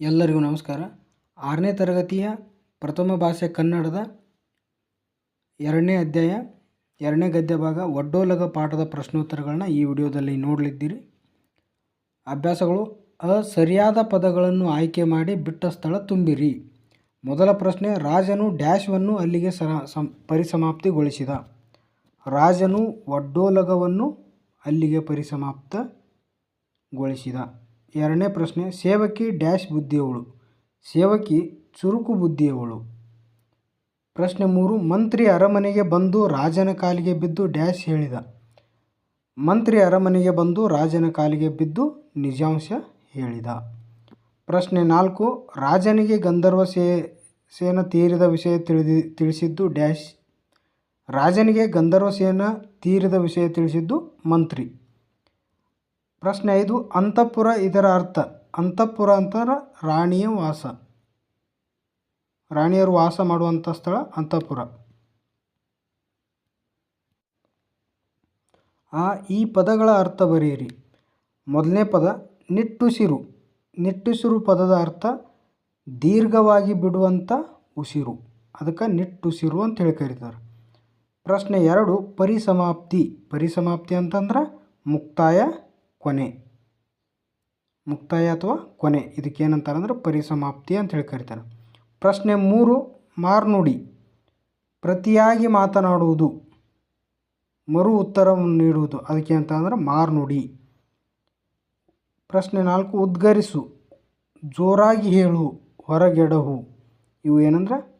ಎಲ್ಲರಿಗೂ ನಮಸ್ಕಾರ. ಆರನೇ ತರಗತಿಯ ಪ್ರಥಮ ಭಾಷೆ ಕನ್ನಡದ ಎರಡನೇ ಅಧ್ಯಾಯ ಎರಡನೇ ಗದ್ಯ ಭಾಗ ಒಡ್ಡೋಲಗ ಪಾಠದ ಪ್ರಶ್ನೋತ್ತರಗಳನ್ನ ಈ ವಿಡಿಯೋದಲ್ಲಿ ನೋಡಲಿದ್ದೀರಿ. ಅಭ್ಯಾಸಗಳು, ಅ ಸರಿಯಾದ ಪದಗಳನ್ನು ಆಯ್ಕೆ ಮಾಡಿ ಬಿಟ್ಟ ಸ್ಥಳ ತುಂಬಿರಿ. ಮೊದಲ ಪ್ರಶ್ನೆ, ರಾಜನು ಡ್ಯಾಶ್ವನ್ನು ಅಲ್ಲಿಗೆ ಸರ ಪರಿಸಮಾಪ್ತಿಗೊಳಿಸಿದ. ರಾಜನು ಒಡ್ಡೋಲಗವನ್ನು ಅಲ್ಲಿಗೆ ಪರಿಸಮಾಪ್ತಗೊಳಿಸಿದ. ಎರಡನೇ ಪ್ರಶ್ನೆ, ಸೇವಕಿ ಡ್ಯಾಶ್ ಬುದ್ಧಿಯವಳು. ಸೇವಕಿ ಚುರುಕು ಬುದ್ಧಿಯವಳು. ಪ್ರಶ್ನೆ ಮೂರು, ಮಂತ್ರಿ ಅರಮನೆಗೆ ಬಂದು ರಾಜನ ಕಾಲಿಗೆ ಬಿದ್ದು ಡ್ಯಾಶ್ ಹೇಳಿದ. ಮಂತ್ರಿ ಅರಮನೆಗೆ ಬಂದು ರಾಜನ ಕಾಲಿಗೆ ಬಿದ್ದು ನಿಜಾಂಶ ಹೇಳಿದ. ಪ್ರಶ್ನೆ ನಾಲ್ಕು, ರಾಜನಿಗೆ ಗಂಧರ್ವ ಸೇ, ಸೇನ ತೀರಿದ ವಿಷಯ ತಿಳಿದಿ, ತಿಳಿಸಿದ್ದು ಡ್ಯಾಶ್. ರಾಜನಿಗೆ ಗಂಧರ್ವ ಸೇನ ತೀರಿದ ವಿಷಯ ತಿಳಿಸಿದ್ದು ಮಂತ್ರಿ. ಪ್ರಶ್ನೆ ಐದು, ಅಂತಃಪುರ ಇದರ ಅರ್ಥ. ಅಂತಃಪುರ ಅಂತಂದ್ರೆ ರಾಣಿಯ ವಾಸ. ರಾಣಿಯರು ವಾಸ ಮಾಡುವಂಥ ಸ್ಥಳ ಅಂತಃಪುರ. ಆ, ಈ ಪದಗಳ ಅರ್ಥ ಬರೆಯಿರಿ. ಮೊದಲನೇ ಪದ, ನಿಟ್ಟುಸಿರು. ನಿಟ್ಟುಸಿರು ಪದದ ಅರ್ಥ, ದೀರ್ಘವಾಗಿ ಬಿಡುವಂಥ ಉಸಿರು. ಅದಕ್ಕೆ ನಿಟ್ಟುಸಿರು ಅಂತ ಹೇಳಿ ಕರೀತಾರೆ. ಪ್ರಶ್ನೆ ಎರಡು, ಪರಿಸಮಾಪ್ತಿ. ಪರಿಸಮಾಪ್ತಿ ಅಂತಂದ್ರೆ ಮುಕ್ತಾಯ ಕೊನೆ. ಮುಕ್ತಾಯ ಅಥವಾ ಕೊನೆ. ಇದಕ್ಕೇನಂತಾರೆ ಅಂದ್ರೆ ಪರಿಸಮಾಪ್ತಿ ಅಂತ ಹೇಳಿ ಕರೀತಾರೆ. ಪ್ರಶ್ನೆ ಮೂರು, ಮಾರ್ನುಡಿ. ಪ್ರತಿಯಾಗಿ ಮಾತನಾಡುವುದು, ಮರು ಉತ್ತರವನ್ನು ನೀಡುವುದು ಅದಕ್ಕೆ ಅಂತ ಅಂದ್ರೆ ಮಾರ್ನುಡಿ. ಪ್ರಶ್ನೆ ನಾಲ್ಕು, ಉದ್ಗರಿಸು, ಜೋರಾಗಿ ಹೇಳು, ಹೊರಗೆಡಹು. ಇವು ಏನಂದ್ರೆ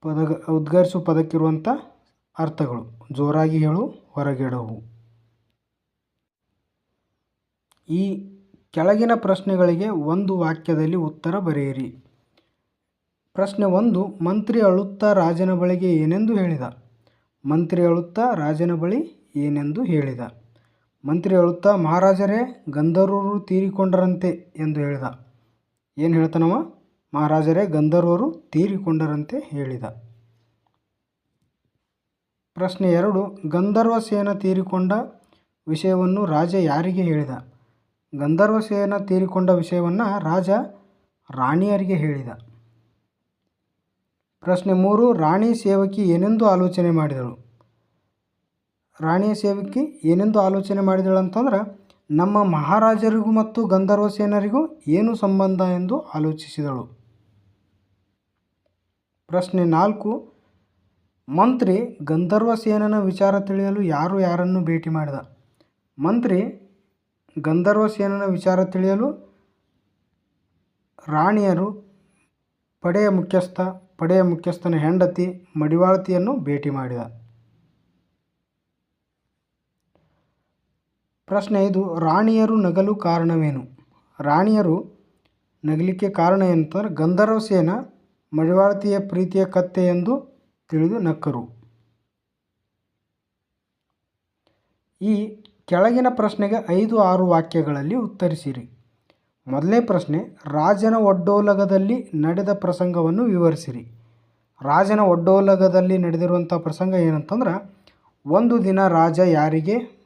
ಪದ ಉದ್ಗರಿಸು ಪದಕ್ಕಿರುವಂಥ ಅರ್ಥಗಳು. ಜೋರಾಗಿ ಹೇಳು, ಹೊರಗೆಡಹು. ಈ ಕೆಳಗಿನ ಪ್ರಶ್ನೆಗಳಿಗೆ ಒಂದು ವಾಕ್ಯದಲ್ಲಿ ಉತ್ತರ ಬರೆಯಿರಿ. ಪ್ರಶ್ನೆ ಒಂದು, ಮಂತ್ರಿ ಅಳುತ್ತಾ ರಾಜನ ಬಳಿಗೆ ಏನೆಂದು ಹೇಳಿದ? ಮಂತ್ರಿ ಅಳುತ್ತಾ ರಾಜನ ಬಳಿ ಏನೆಂದು ಹೇಳಿದ? ಮಂತ್ರಿ ಅಳುತ್ತಾ, ಮಹಾರಾಜರೇ, ಗಂಧರ್ವರು ತೀರಿಕೊಂಡರಂತೆ ಎಂದು ಹೇಳಿದ. ಏನು ಹೇಳ್ತಾನವ? ಮಹಾರಾಜರೇ, ಗಂಧರ್ವರು ತೀರಿಕೊಂಡರಂತೆ ಹೇಳಿದ. ಪ್ರಶ್ನೆ ಎರಡು, ಗಂಧರ್ವ ಸೇನ ತೀರಿಕೊಂಡ ವಿಷಯವನ್ನು ರಾಜ ಯಾರಿಗೆ ಹೇಳಿದ? ಗಂಧರ್ವ ಸೇನ ತೀರಿಕೊಂಡ ವಿಷಯವನ್ನು ರಾಜ ರಾಣಿಯರಿಗೆ ಹೇಳಿದ. ಪ್ರಶ್ನೆ ಮೂರು, ರಾಣಿ ಸೇವಕಿ ಏನೆಂದು ಆಲೋಚನೆ ಮಾಡಿದಳು? ರಾಣಿಯ ಸೇವಕಿ ಏನೆಂದು ಆಲೋಚನೆ ಮಾಡಿದಳು ಅಂತಂದ್ರೆ, ನಮ್ಮ ಮಹಾರಾಜರಿಗೂ ಮತ್ತು ಗಂಧರ್ವ ಸೇನರಿಗೂ ಏನು ಸಂಬಂಧ ಎಂದು ಆಲೋಚಿಸಿದಳು. ಪ್ರಶ್ನೆ ನಾಲ್ಕು, ಮಂತ್ರಿ ಗಂಧರ್ವ ಸೇನನ ವಿಚಾರ ತಿಳಿಯಲು ಯಾರು ಯಾರನ್ನು ಭೇಟಿ ಮಾಡಿದ? ಮಂತ್ರಿ ಗಂಧರ್ವ ಸೇನನ ವಿಚಾರ ತಿಳಿಯಲು ರಾಣಿಯರು ಪಡೆಯ ಮುಖ್ಯಸ್ಥ, ಪಡೆಯ ಮುಖ್ಯಸ್ಥನ ಹೆಂಡತಿ ಮಡಿವಾಳತಿಯನ್ನು ಭೇಟಿ ಮಾಡಿದ. ಪ್ರಶ್ನೆ ಇದು, ರಾಣಿಯರು ನಗಲು ಕಾರಣವೇನು? ರಾಣಿಯರು ನಗಲಿಕ್ಕೆ ಕಾರಣ ಏನಂತಂದ್ರೆ ಗಂಧರ್ವ ಸೇನ ಮಡಿವಾಳತಿಯ ಪ್ರೀತಿಯ ಕತ್ತೆ ಎಂದು ತಿಳಿದು ನಕ್ಕರು. ಈ ಕೆಳಗಿನ ಪ್ರಶ್ನೆಗೆ ಐದು ಆರು ವಾಕ್ಯಗಳಲ್ಲಿ ಉತ್ತರಿಸಿರಿ. ಮೊದಲೇ ಪ್ರಶ್ನೆ, ರಾಜನ ಒಡ್ಡೋಲಗದಲ್ಲಿ ನಡೆದ ಪ್ರಸಂಗವನ್ನು ವಿವರಿಸಿರಿ. ರಾಜನ ಒಡ್ಡೋಲಗದಲ್ಲಿ ನಡೆದಿರುವಂಥ ಪ್ರಸಂಗ ಏನಂತಂದ್ರೆ, ಒಂದು ದಿನ ರಾಜ ಯಾರಿಗೆ?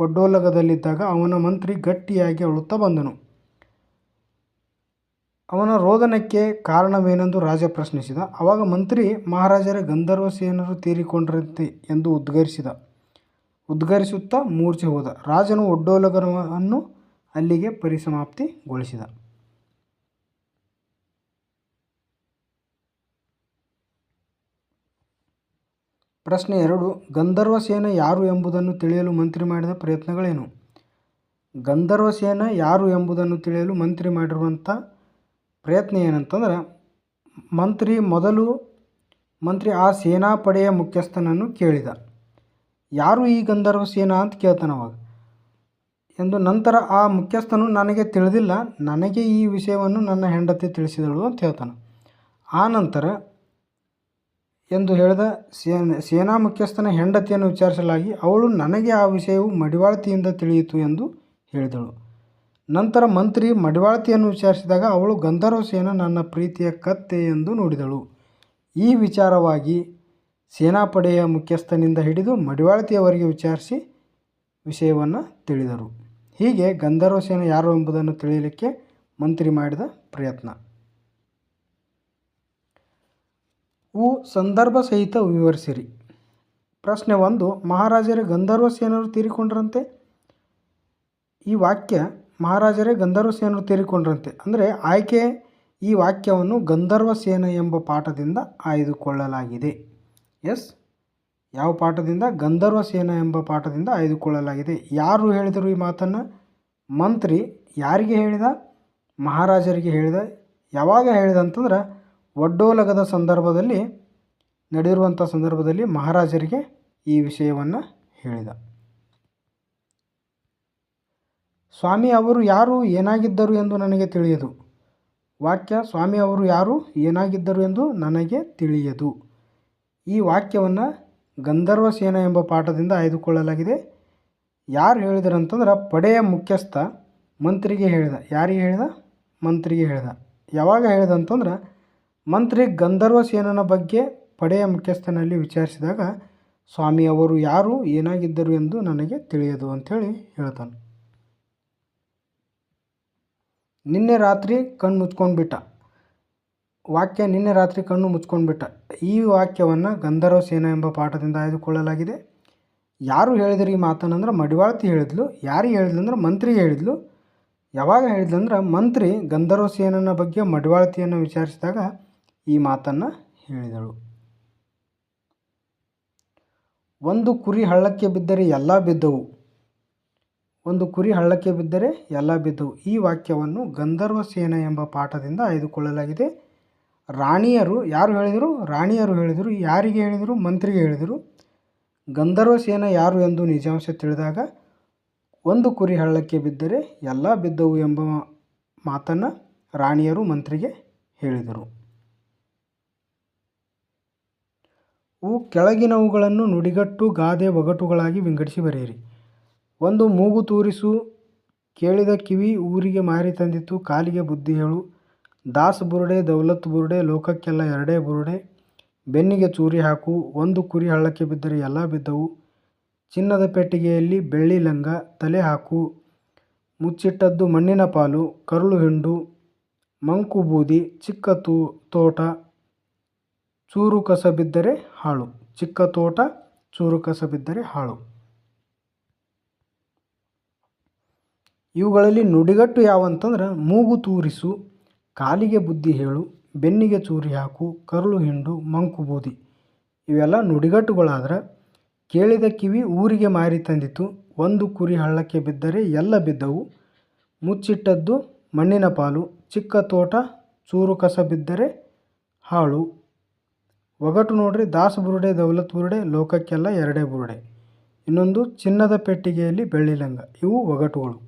ಒಡ್ಡೋಲಗದಲ್ಲಿದ್ದಾಗ ಅವನ ಮಂತ್ರಿ ಗಟ್ಟಿಯಾಗಿ ಅಳುತ್ತಾ ಬಂದನು. ಅವನ ರೋದನಕ್ಕೆ ಕಾರಣವೇನೆಂದು ರಾಜ ಪ್ರಶ್ನಿಸಿದ. ಆವಾಗ ಮಂತ್ರಿ, ಮಹಾರಾಜರ ಗಂಧರ್ವ ಸೇನರು ತೀರಿಕೊಂಡರಂತೆ ಎಂದು ಉದ್ಗರಿಸಿದ. ಉದ್ಗರಿಸುತ್ತಾ ಮೂರ್ಛೆ ಹೋದ. ರಾಜನು ಒಡ್ಡೋಲಗರವನ್ನು ಅಲ್ಲಿಗೆ ಪರಿಸಮಾಪ್ತಿಗೊಳಿಸಿದ. ಪ್ರಶ್ನೆ ಎರಡು. ಗಂಧರ್ವ ಸೇನ ಯಾರು ಎಂಬುದನ್ನು ತಿಳಿಯಲು ಮಂತ್ರಿ ಮಾಡಿದ ಪ್ರಯತ್ನಗಳೇನು? ಗಂಧರ್ವ ಸೇನ ಯಾರು ಎಂಬುದನ್ನು ತಿಳಿಯಲು ಮಂತ್ರಿ ಮಾಡಿರುವಂಥ ಪ್ರಯತ್ನ ಏನಂತಂದ್ರೆ, ಮಂತ್ರಿ ಮೊದಲು ಮಂತ್ರಿ ಆ ಸೇನಾಪಡೆಯ ಮುಖ್ಯಸ್ಥನನ್ನು ಕೇಳಿದ. ಯಾರು ಈ ಗಂಧರ್ವ ಸೇನ ಅಂತ ಕೇಳ್ತಾನೆ ಅವಾಗ. ಎಂದು ನಂತರ ಆ ಮುಖ್ಯಸ್ಥನು ನನಗೆ ತಿಳಿದಿಲ್ಲ, ನನಗೆ ಈ ವಿಷಯವನ್ನು ನನ್ನ ಹೆಂಡತಿ ತಿಳಿಸಿದಳು ಅಂತ ಹೇಳ್ತಾನೆ. ಆ ನಂತರ ಎಂದು ಹೇಳಿದ ಸೇನ, ಸೇನಾ ಮುಖ್ಯಸ್ಥನ ಹೆಂಡತಿಯನ್ನು ವಿಚಾರಿಸಲಾಗಿ ಅವಳು ನನಗೆ ಆ ವಿಷಯವು ಮಡಿವಾಳತಿಯಿಂದ ತಿಳಿಯಿತು ಎಂದು ಹೇಳಿದಳು. ನಂತರ ಮಂತ್ರಿ ಮಡಿವಾಳತಿಯನ್ನು ವಿಚಾರಿಸಿದಾಗ ಅವಳು ಗಂಧರ್ವ ಸೇನ ನನ್ನ ಪ್ರೀತಿಯ ಕತ್ತೆ ಎಂದು ನೋಡಿದಳು. ಈ ವಿಚಾರವಾಗಿ ಸೇನಾಪಡೆಯ ಮುಖ್ಯಸ್ಥನಿಂದ ಹಿಡಿದು ಮಡಿವಾಳತಿಯವರಿಗೆ ವಿಚಾರಿಸಿ ವಿಷಯವನ್ನು ತಿಳಿದರು. ಹೀಗೆ ಗಂಧರ್ವ ಸೇನೆ ಯಾರು ಎಂಬುದನ್ನು ತಿಳಿಯಲಿಕ್ಕೆ ಮಂತ್ರಿ ಮಾಡಿದ ಪ್ರಯತ್ನ. ಉ ಸಂದರ್ಭ ಸಹಿತ ವಿವರಿಸಿರಿ. ಪ್ರಶ್ನೆ ಒಂದು, ಮಹಾರಾಜರೇ ಗಂಧರ್ವ ಸೇನರು ತೀರಿಕೊಂಡ್ರಂತೆ? ಈ ವಾಕ್ಯ ಮಹಾರಾಜರೇ ಗಂಧರ್ವ ಸೇನರು ತೀರಿಕೊಂಡ್ರಂತೆ. ಅಂದರೆ ಆಯ್ಕೆ ಈ ವಾಕ್ಯವನ್ನು ಗಂಧರ್ವ ಸೇನ ಎಂಬ ಪಾಠದಿಂದ ಆಯ್ದುಕೊಳ್ಳಲಾಗಿದೆ. ಎಸ್? ಯಾವ ಪಾಠದಿಂದ? ಗಂಧರ್ವ ಸೇನ ಎಂಬ ಪಾಠದಿಂದ ಆಯ್ದುಕೊಳ್ಳಲಾಗಿದೆ. ಯಾರು ಹೇಳಿದರು ಈ ಮಾತನ್ನು? ಮಂತ್ರಿ ಯಾರಿಗೆ ಹೇಳಿದ? ಮಹಾರಾಜರಿಗೆ ಹೇಳಿದ. ಯಾವಾಗ ಹೇಳಿದ ಅಂತಂದ್ರೆ ಒಡ್ಡೋಲಗದ ಸಂದರ್ಭದಲ್ಲಿ ನಡೆದಿರುವಂಥ ಸಂದರ್ಭದಲ್ಲಿ ಮಹಾರಾಜರಿಗೆ ಈ ವಿಷಯವನ್ನು ಹೇಳಿದ. ಸ್ವಾಮಿ ಅವರು ಯಾರು ಏನಾಗಿದ್ದರು ಎಂದು ನನಗೆ ತಿಳಿಯದು. ವಾಕ್ಯ, ಸ್ವಾಮಿ ಅವರು ಯಾರು ಏನಾಗಿದ್ದರು ಎಂದು ನನಗೆ ತಿಳಿಯದು. ಈ ವಾಕ್ಯವನ್ನು ಗಂಧರ್ವ ಸೇನ ಎಂಬ ಪಾಠದಿಂದ ಆಯ್ದುಕೊಳ್ಳಲಾಗಿದೆ. ಯಾರು ಹೇಳಿದರಂತಂದ್ರೆ ಪಡೆಯ ಮುಖ್ಯಸ್ಥ ಮಂತ್ರಿಗೆ ಹೇಳಿದ. ಯಾರಿಗೆ ಹೇಳಿದ? ಮಂತ್ರಿಗೆ ಹೇಳಿದ. ಯಾವಾಗ ಹೇಳಿದ ಅಂತಂದ್ರೆ ಮಂತ್ರಿ ಗಂಧರ್ವ ಸೇನನ ಬಗ್ಗೆ ಪಡೆಯ ಮುಖ್ಯಸ್ಥನಲ್ಲಿ ವಿಚಾರಿಸಿದಾಗ ಸ್ವಾಮಿ ಅವರು ಯಾರು, ಏನಾಗಿದ್ದರು ಎಂದು ನನಗೆ ತಿಳಿಯದು ಅಂಥೇಳಿ ಹೇಳ್ತಾನೆ. ನಿನ್ನೆ ರಾತ್ರಿ ಕಣ್ಣು ಮುಚ್ಕೊಂಡ್ಬಿಟ್ಟ. ವಾಕ್ಯ ನಿನ್ನೆ ರಾತ್ರಿ ಕಣ್ಣು ಮುಚ್ಕೊಂಡ್ಬಿಟ್ಟ. ಈ ವಾಕ್ಯವನ್ನು ಗಂಧರ್ವ ಸೇನ ಎಂಬ ಪಾಠದಿಂದ ಆಯ್ದುಕೊಳ್ಳಲಾಗಿದೆ. ಯಾರು ಹೇಳಿದ್ರು ಈ ಮಾತನ್ನಂದ್ರೆ ಮಡಿವಾಳ್ತಿ ಹೇಳಿದ್ಲು. ಯಾರಿಗೆ ಹೇಳಿದ್ಲು ಅಂದ್ರೆ ಮಂತ್ರಿ ಹೇಳಿದ್ಲು. ಯಾವಾಗ ಹೇಳಿದ್ಲಂದ್ರೆ ಮಂತ್ರಿ ಗಂಧರ್ವ ಸೇನನ ಬಗ್ಗೆ ಮಡಿವಾಳ್ತಿಯನ್ನು ವಿಚಾರಿಸಿದಾಗ ಈ ಮಾತನ್ನು ಹೇಳಿದಳು. ಒಂದು ಕುರಿ ಹಳ್ಳಕ್ಕೆ ಬಿದ್ದರೆ ಎಲ್ಲ ಬಿದ್ದವು. ಒಂದು ಕುರಿ ಹಳ್ಳಕ್ಕೆ ಬಿದ್ದರೆ ಎಲ್ಲ ಬಿದ್ದವು. ಈ ವಾಕ್ಯವನ್ನು ಗಂಧರ್ವ ಸೇನ ಎಂಬ ಪಾಠದಿಂದ ಆಯ್ದುಕೊಳ್ಳಲಾಗಿದೆ. ರಾಣಿಯರು ಯಾರು ಹೇಳಿದರು? ರಾಣಿಯರು ಹೇಳಿದರು. ಯಾರಿಗೆ ಹೇಳಿದರು? ಮಂತ್ರಿಗೆ ಹೇಳಿದರು. ಗಂಧರ್ವ ಸೇನ ಯಾರು ಎಂದು ನಿಜಾಂಶ ತಿಳಿದಾಗ, ಒಂದು ಕುರಿ ಹಳ್ಳಕ್ಕೆ ಬಿದ್ದರೆ ಎಲ್ಲ ಬಿದ್ದವು ಎಂಬ ಮಾತನ್ನು ರಾಣಿಯರು ಮಂತ್ರಿಗೆ ಹೇಳಿದರು. ಅವು ಕೆಳಗಿನವುಗಳನ್ನು ನುಡಿಗಟ್ಟು ಗಾದೆ ಒಗಟುಗಳಾಗಿ ವಿಂಗಡಿಸಿ ಬರೆಯಿರಿ. ಒಂದು ಮೂಗು ತೂರಿಸು, ಕೇಳಿದ ಕಿವಿ ಊರಿಗೆ ಮಾರಿ ತಂದಿತು, ಕಾಲಿಗೆ ಬುದ್ಧಿ ಹೇಳು ದಾಸ್ ಬುರುಡೆ, ದೌಲತ್ ಬುರುಡೆ, ಲೋಕಕ್ಕೆಲ್ಲ ಎರಡೇ ಬುರುಡೆ. ಬೆನ್ನಿಗೆ ಚೂರಿ ಹಾಕು, ಒಂದು ಕುರಿ ಹಳ್ಳಕ್ಕೆ ಬಿದ್ದರೆ ಎಲ್ಲ ಬಿದ್ದವು. ಚಿನ್ನದ ಪೆಟ್ಟಿಗೆಯಲ್ಲಿ ಬೆಳ್ಳಿ ಲಂಗ, ತಲೆ ಹಾಕು. ಮುಚ್ಚಿಟ್ಟದ್ದು ಮಣ್ಣಿನ ಪಾಲು, ಕರುಳು ಹಿಂಡು, ಮಂಕು ಬೂದಿ, ಚಿಕ್ಕ ತೂ, ತೋಟ, ಚೂರು ಕಸ ಬಿದ್ದರೆ ಹಾಳು. ಚಿಕ್ಕ ತೋಟ, ಚೂರು ಕಸ ಬಿದ್ದರೆ ಹಾಳು. ಇವುಗಳಲ್ಲಿ ನುಡಿಗಟ್ಟು ಯಾವಂತಂದ್ರೆ ಮೂಗು ತೂರಿಸು. ಕಾಲಿಗೆ ಬುದ್ಧಿ ಹೇಳು, ಬೆನ್ನಿಗೆ ಚೂರಿ ಹಾಕು, ಕರುಳು ಹಿಂಡು, ಮಂಕು ಬೂದಿ. ಇವೆಲ್ಲ ನುಡಿಗಟ್ಟುಗಳಾದ್ರೆ ಕೇಳಿದ ಕಿವಿ ಊರಿಗೆ ಮಾರಿ ತಂದಿತು. ಒಂದು ಕುರಿ ಹಳ್ಳಕ್ಕೆ ಬಿದ್ದರೆ ಎಲ್ಲ ಬಿದ್ದವು. ಮುಚ್ಚಿಟ್ಟದ್ದು ಮಣ್ಣಿನ ಪಾಲು, ಚಿಕ್ಕ ತೋಟ, ಚೂರು ಕಸ ಬಿದ್ದರೆ ಹಾಳು. ಒಗಟು ನೋಡ್ರಿ, ದಾಸ ಬುರುಡೆ, ದೌಲತ್ ಬುರುಡೆ, ಲೋಕಕ್ಕೆಲ್ಲ ಎರಡೇ ಬುರುಡೆ. ಇನ್ನೊಂದು ಚಿನ್ನದ ಪೆಟ್ಟಿಗೆಯಲ್ಲಿ ಬೆಳ್ಳಿಲಂಗ, ಇವು ಒಗಟುಗಳು.